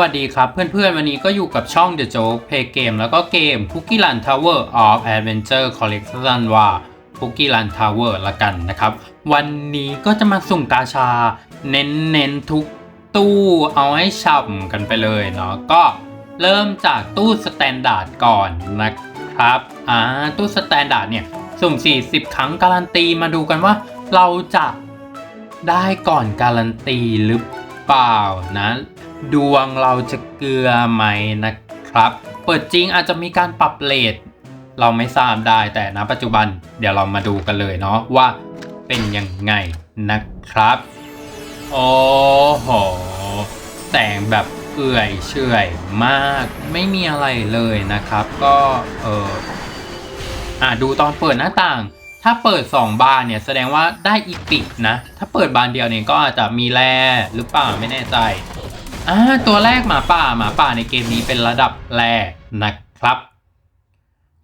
วัสดีครับเพื่อนๆ วันนี้ก็อยู่กับช่อง The Joke Play Game แล้วก็เกม Cookie Run Tower of Adventure Collection ว่า Cookie Run Tower ละกันนะครับ วันนี้ก็จะมาสุ่มกาชา เน้นๆทุกตู้เอาให้ฉ่ำกันไปเลยเนาะก็เริ่มจากตู้สแตนดาร์ดก่อนนะครับอ่าตู้สแตนดาร์ดเนี่ย สุ่ม 40 ครั้งการันตีมาดูกันว่าเราจะได้ก่อนการันตีหรือเปล่านะ ดวงเราจะเกลือไหมนะครับ เปิดจริงอาจจะมีการปรับเลทเราไม่ทราบได้แต่ณปัจจุบันเดี๋ยวเรามาดูกันเลยเนาะว่าเป็นยังไงนะครับ โอ้โหแสงแบบเอื่อยเฉยมากไม่มีอะไรเลยนะครับ ก็เอออะดูตอนเปิดหน้าต่าง ถ้าเปิด 2 บานเนี่ยแสดงว่าได้อีปิกนะ ถ้าเปิดบานเดียวเนี่ยก็อาจจะมีแร่หรือเปล่าไม่แน่ใจ อ่าตัวแรกหมาป่าหมาป่าในเกมนี้เป็นระดับแรกนะครับ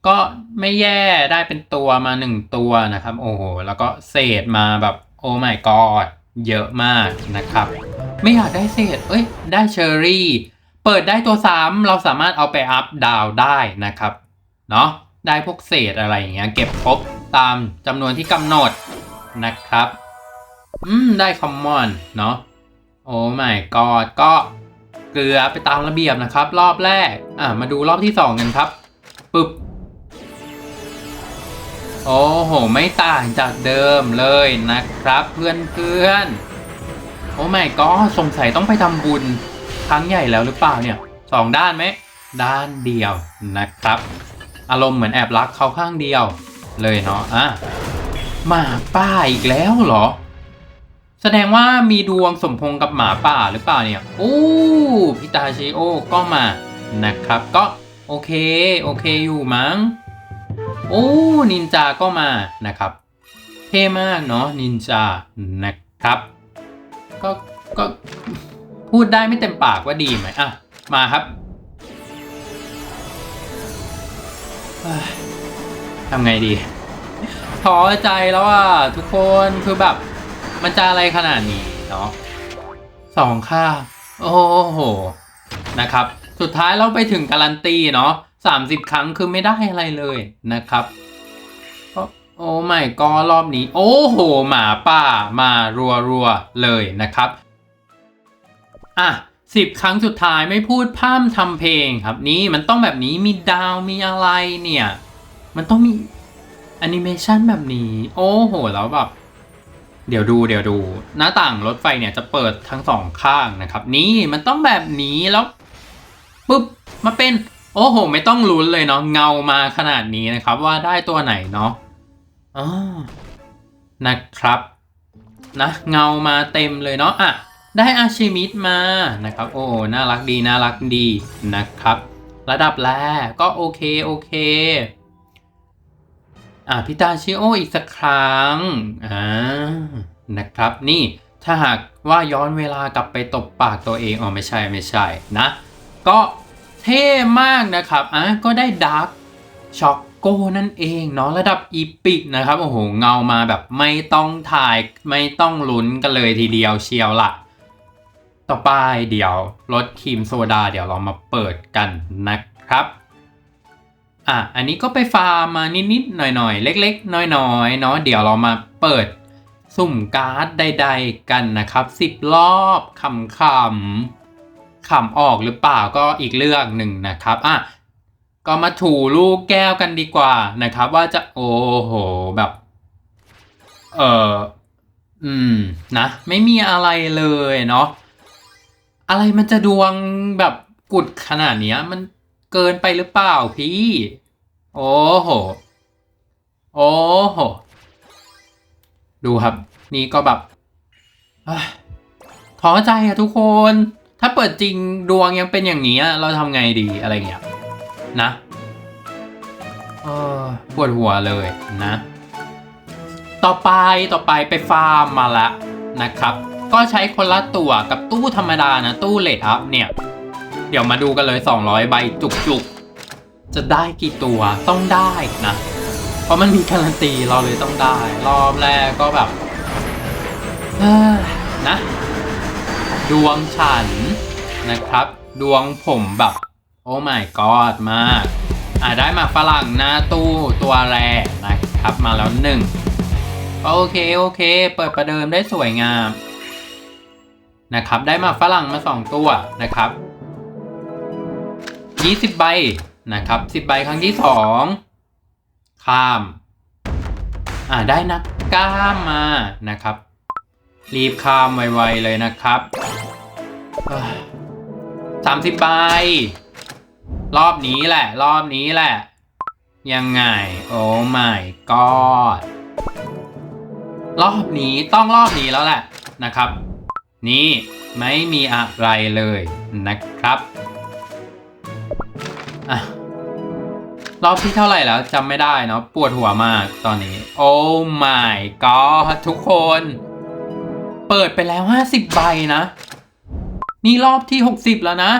ก็ไม่แย่ได้เป็นตัวมาหนึ่งตัวนะครับ โอ้โห แล้วก็เศษมาแบบโอ้ my god เยอะมากนะครับ ไม่อยากได้เศษ เอ้ย ได้เชอรี่ เปิดได้ตัวซ้ำเราสามารถเอาไปอัพดาวได้นะครับ เนาะได้พวกเศษอะไรอย่างเงี้ยเก็บครบตามจำนวนที่กำหนดนะครับ อืม ได้คอมมอน เนาะโอ้ my god ก็ เกลือไปตามระเบียบนะครับ รอบแรก อะมาดูรอบที่สองกันครับปึ๊บโอ้โห ไม่ต่างจากเดิมเลยนะครับเพื่อนเพื่อนๆโอ้ my god สงสัยต้องไปทำบุญครั้งใหญ่แล้วหรือเปล่าเนี่ยสองด้านไหม ด้านเดียวนะครับ อารมณ์เหมือนแอบรักเขาข้างเดียว เลยเนาะอะหมาป้าอีกแล้วเหรอ แสดงว่ามีดวงสมพงษ์กับหมาป่าหรือเปล่าเนี่ยโอ้พิตาชิโอก็มานะครับ ก็โอเค โอเคอยู่มั้ง โอ้นินจาก็มานะครับ เท่มากเนาะนินจานะครับ ก็ก็พูดได้ไม่เต็มปากว่าดีไหมอะ มาครับทำไงดีท้อใจแล้วอะทุกคนคือแบบ มันจะอะไรขนาดนี้เนาะสองค่าโอ้โหนะครับ สุดท้ายเราไปถึงการันตีเนาะสามสิบครั้งคือไม่ได้อะไรเลยนะครับ โอ้ไม่ก็รอบนี้ โอ้โห หมาป่ามารัวๆเลยนะครับ อะสิบครั้งสุดท้ายไม่พูดพร่ำทำเพลงครับนี่มันต้องแบบนี้มีดาวมีอะไรเนี่ย มันต้องมีแอนิเมชันแบบนี้ โอ้โห แล้วแบบ เดี๋ยวดูเดี๋ยวดู หน้าต่างรถไฟเนี่ยจะเปิดทั้งสองข้างนะครับ นี่มันต้องแบบนี้แล้วปุ๊บมาเป็น โอ้โห ไม่ต้องลุ้นเลยเนาะเงามาขนาดนี้นะครับ ว่าได้ตัวไหนเนาะอ๋อนะครับนะเงามาเต็มเลยเนาะอะได้อาชิมิดมานะครับ โอ้น่ารักดีน่ารักดีนะครับ ระดับแรกก็โอเคโอเค อะพิตาชิโออีกสักครั้งอ่านะครับนี่ถ้าหากว่าย้อนเวลากลับไปตบปากตัวเองอ๋อไม่ใช่ไม่ใช่นะ ก็เท่มากนะครับอะก็ได้ดาร์กช็อกโก้นั่นเองเนาะระดับอีพิกนะครับโอ้โหเงามาแบบไม่ต้องถ่ายไม่ต้องลุ้นกันเลยทีเดียวเชียวละต่อไปเดี๋ยวรสครีมโซดาเดี๋ยวเรามาเปิดกันนะครับ อะอันนี้ก็ไปฟาร์มมานิดๆหน่อยๆ เล็กๆ น้อยๆเนาะเดี๋ยวเรามาเปิดสุ่มการ์ดใด ๆ กันนะครับ10รอบขำๆขำออกหรือเปล่าก็อีกเรื่องหนึ่งนะครับอะก็มาถูลูกแก้วกันดีกว่านะครับ ว่าจะโอ้โหแบบ เอออืมนะไม่มีอะไรเลยเนาะอะไรมันจะดวงแบบกุดขนาดเนี้ยมัน เกินไปหรือเปล่าพี่ โอ้โห โอ้โห ดูครับ นี่ก็แบบเอ้ยท้อใจอะทุกคน ถ้าเปิดจริงดวงยังเป็นอย่างนี้เราทำไงดีอะไรเงี้ยนะเออปวดหัวเลยนะ ต่อไปต่อไปไปฟาร์มมาละนะครับ ก็ใช้คนละตัวกับตู้ธรรมดานะ ตู้เลดอัพเนี่ย เดี๋ยวมาดูกันเลย 200 ใบจุกๆ จะได้กี่ตัวต้องได้นะ เพราะมันมีการันตีเราเลยต้องได้ รอบแรกก็แบบนะ ดวงฉันนะครับ ดวงผมแบบ โอ้ my god มากอ่าได้มาฝรั่งหน้าตู้ตัวแรกนะครับมาแล้วหนึ่งโอเคโอเค เปิดประเดิมได้สวยงามนะครับ ได้มาฝรั่งมาสองตัวนะครับ ยี่สิบใบนะครับสิบใบครั้งที่สองข้าม อ่าได้นักก้ามมานะครับ รีบข้ามไวๆเลยนะครับสามสิบใบรอบนี้แหละ รอบนี้แหละ ยังไง โอ้ my god รอบนี้ต้องรอบนี้แล้วแหละนะครับ นี่ไม่มีอะไรเลยนะครับ อะ รอบที่เท่าไหร่แล้วจำไม่ได้เนาะปวดหัวมากตอนนี้ โอ้ my god ทุกคน เปิดไปแล้ว50ใบนะ นี่รอบที่60แล้วนะ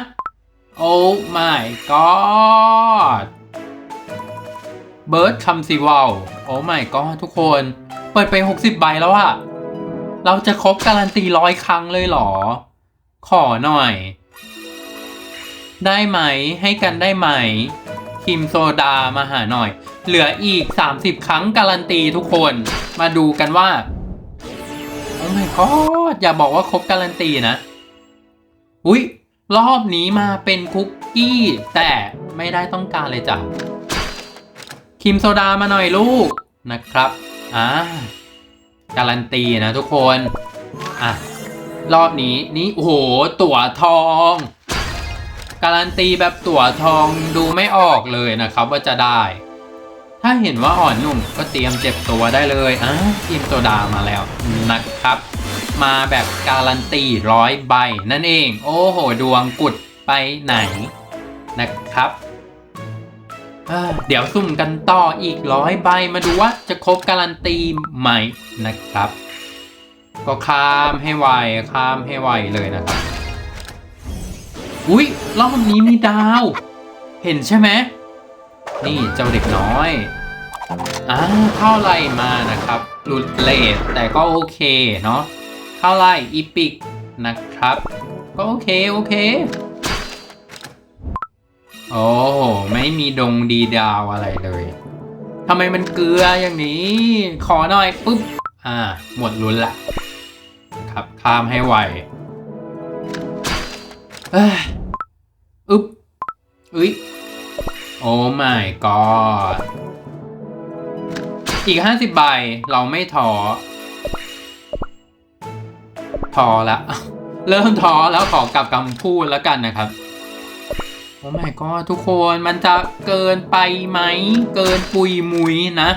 โอ้ my god เบิร์ดคำซีวาวโอ้ my god ทุกคน เปิดไป 60 ใบแล้วอะเราจะครบการันตีร้อยครั้งเลยเหรอ ขอหน่อย ได้ไหมให้กันได้ไหมคิมโซดามาหาหน่อย เหลืออีก 30 ครั้งการันตีทุกคนมาดูกันว่า โอ้ my god อย่าบอกว่าครบการันตีนะ อุ้ยรอบนี้มาเป็นคุกกี้ แต่ไม่ได้ต้องการเลยจ้ะคิมโซดามาหน่อยลูกนะครับอ่าการันตีนะทุกคน อะ รอบนี้นี่โอ้โหตั๋วทอง การันตีแบบตั๋วทองดูไม่ออกเลยนะครับว่าจะได้ ถ้าเห็นว่าอ่อนหนุ่มก็เตรียมเจ็บตัวได้เลยอะทีมโซดามาแล้วนะครับ มาแบบการันตีร้อยใบนั่นเอง โอ้โหดวงกุดไปไหนนะครับเดี๋ยวซุ่มกันต่ออีกร้อยใบมาดูว่าจะครบการันตีไหมนะครับ ก็ข้ามให้ไวข้ามให้ไวเลยนะครับ อุ้ยรอบนี้มีดาว เห็นใช่ไหม นี่เจ้าเด็กน้อยอ่าเท่าไรมานะครับหลุดเลทแต่ก็โอเคเนาะเท่าไรอีพิกนะครับ ก็โอเค โอเค โอ้ไม่มีดงดีดาวอะไรเลยทำไมมันเกลืออย่างนี้ ขอหน่อยปุ๊บ อ่า หมดลุ้นละ ครับข้ามให้ไว อึ๊บอุ้ยโอ้ my god อีกห้าสิบใบ เราไม่ท้อท้อละ เริ่มท้อแล้วขอกลับคำพูดแล้วกันนะครับ โอ้ my god ทุกคนมันจะเกินไปไหม เกินปุยมุยนะ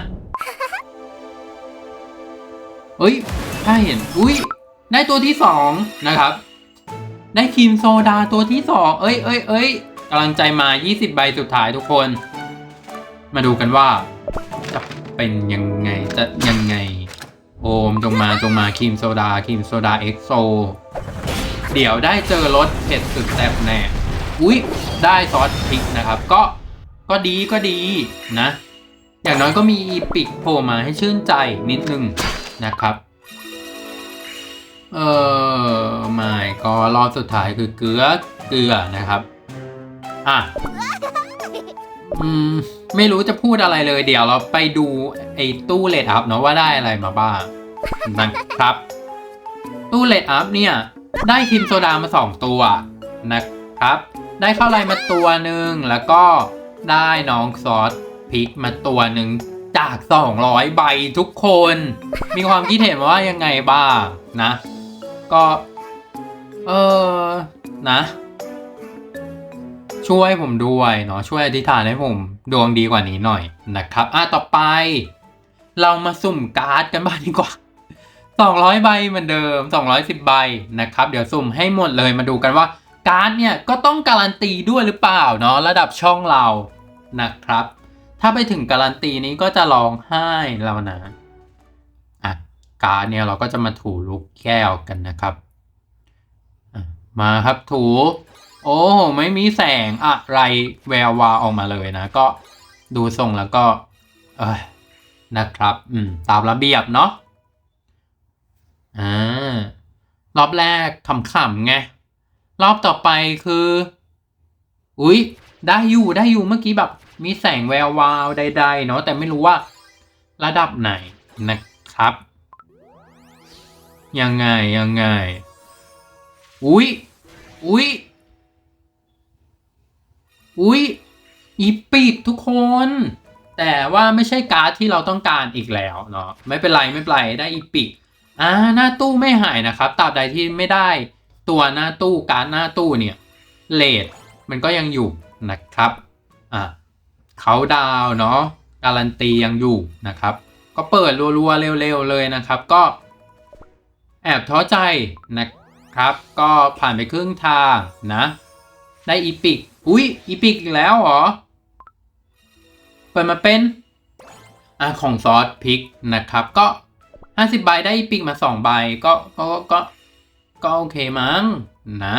เฮ้ย ถ้าเห็น อุ้ย ได้ตัวที่สองนะครับ ได้ครีมโซดาตัวที่สองเอ้ยเอ้ยเอ้ยกำลังใจมา 20 ใบสุดท้ายทุกคน มาดูกันว่า จะเป็นยังไง จะยังไง โอมจงมาจงมาครีมโซดาครีมโซดาเอ็กโซ เดี๋ยวได้เจอรสเผ็ดสุดแซ่บแน่ อุ้ยได้ซอสพริกนะครับ ก็ ก็ดีก็ดีนะ อย่างน้อยก็มีอีปิกโผล่มาให้ชื่นใจนิดนึงนะครับ เออไม่ก็รอบสุดท้ายคือเกลือเกลือนะครับ อะ อืม ไม่รู้จะพูดอะไรเลย เดี๋ยวเราไปดูไอ้ตู้เลดอัพเนาะว่าได้อะไรมาบ้างนะครับ ตู้เลดอัพเนี่ย ได้คิมโซดามาสองตัวนะครับ ได้ข้าวไรมาตัวหนึ่งแล้วก็ได้น้องซอสพริกมาตัวหนึ่งจาก 200 ใบทุกคน มีความคิดเห็นว่ายังไงบ้างนะ ก็ เออนะ ช่วยผมด้วยเนาะช่วยอธิษฐานให้ผม ดวงดีกว่านี้หน่อยนะครับ อะต่อไป เรามาสุ่มการ์ดกันบ้างดีกว่า200 ใบเหมือนเดิม 210 ใบนะครับ เดี๋ยวสุ่มให้หมดเลยมาดูกันว่า การ์ดเนี่ยก็ต้องการันตีด้วยหรือเปล่าเนาะระดับช่องเรานะครับ ถ้าไปถึงการันตีนี้ก็จะร้องไห้แล้วนะอะ การ์ดเนี่ยเราก็จะมาถูลูกแก้วกันนะครับมาครับถู โอ้ไม่มีแสงอะไรแวววาออกมาเลยนะ ก็ดูทรงแล้วก็เออนะครับอืมตามระเบียบเนาะอ่ารอบแรกขำๆไงรอบต่อไปคือ อุ๊ย ได้อยู่ได้อยู่เมื่อกี้แบบ มีแสงแวววาวใดๆเนาะแต่ไม่รู้ว่าระดับไหนนะครับ ยังไงยังไง อุ๊ย อุ๊ย อุ๊ย อีปิกทุกคน แต่ว่าไม่ใช่การ์ดที่เราต้องการอีกแล้วเนาะไม่เป็นไรไม่เป็นไรได้อีปิกอ่าหน้าตู้ไม่หายนะครับตราบใดที่ไม่ได้ตัวหน้าตู้การ์ดหน้าตู้เนี่ยเลทมันก็ยังอยู่นะครับอ่าเขาดาวเนาะการันตียังอยู่นะครับ ก็เปิดรัวๆเร็วๆเลยนะครับ ก็ แอบท้อใจนะครับ ก็ผ่านไปครึ่งทางนะ ได้อีพิก อุ๊ยอีพิกอีกแล้วเหรอ เปิดมาเป็นอะของซอสพริกนะครับ ก็50ใบได้อีพิกมา2ใบก็ก็ก็ก็โอเคมั้งนะ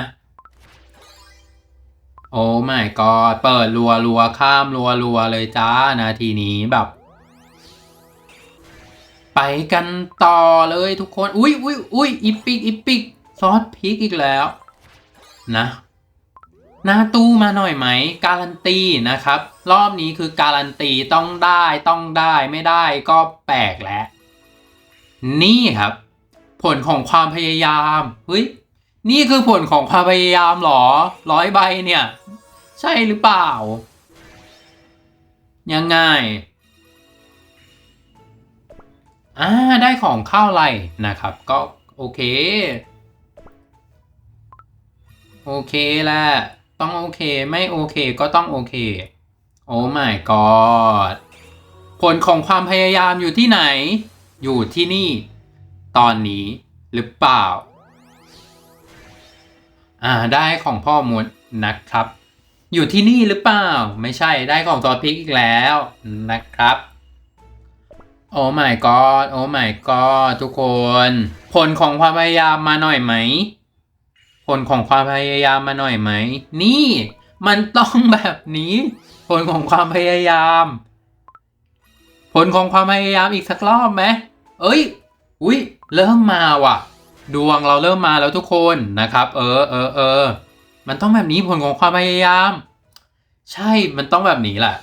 โอ้ไม่ก็เปิดรัวรัวข้ามรัวรัวเลยจ้านาทีนี้แบบ ไปกันต่อเลยทุกคน อุ้ยอุ้ยอุ้ยอีปิกอีปิกซอสพริกอีกแล้ว นะหน้าตู้มาหน่อยไหม การันตีนะครับ รอบนี้คือการันตีต้องได้ต้องได้ไม่ได้ก็แปลกแล้ว นี่ครับ ผลของความพยายามเฮ้ยนี่คือผลของความพยายามหรอร้อยใบเนี่ย ใช่หรือเปล่า ยังไง อ่าได้ของเข้าไรนะครับ ก็โอเค โอเคแหละต้องโอเคไม่โอเคก็ต้องโอเค โอ้ my god ผลของความพยายามอยู่ที่ไหน อยู่ที่นี่ ตอนนี้หรือเปล่า อ่าได้ของพ่อมดนะครับ อยู่ที่นี่หรือเปล่า ไม่ใช่ได้ของซอสพริกอีกแล้วนะครับ โอ้ my god โอ้ my god ทุกคน ผลของความพยายามมาหน่อยไหม ผลของความพยายามมาหน่อยไหม นี่ มันต้องแบบนี้ ผลของความพยายาม ผลของความพยายามอีกสักรอบไหมเอ้ย อุ้ยเริ่มมาว่ะ ดวงเราเริ่มมาแล้วทุกคนนะครับ เออเออเออมันต้องแบบนี้ผลของความพยายาม ใช่มันต้องแบบนี้แหละ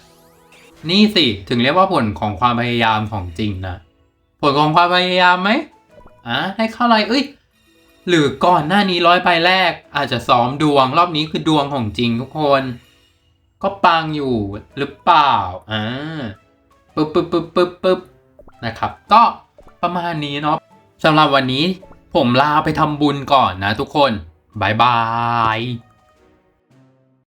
นี่สิ ถึงเรียกว่าผลของความพยายามของจริงนะ ผลของความพยายามไหมอะให้เข้าอะไรเอ้ย หรือก่อนหน้านี้ร้อยใบแรก อาจจะซ้อมดวงรอบนี้คือดวงของจริงทุกคน ก็ปังอยู่หรือเปล่าอ่าปึ๊บปึ๊บปึ๊บปึ๊บปึ๊บนะครับ ก็ประมาณนี้เนาะสำหรับวันนี้ผมลาไปทำบุญก่อนนะทุกคนบายบาย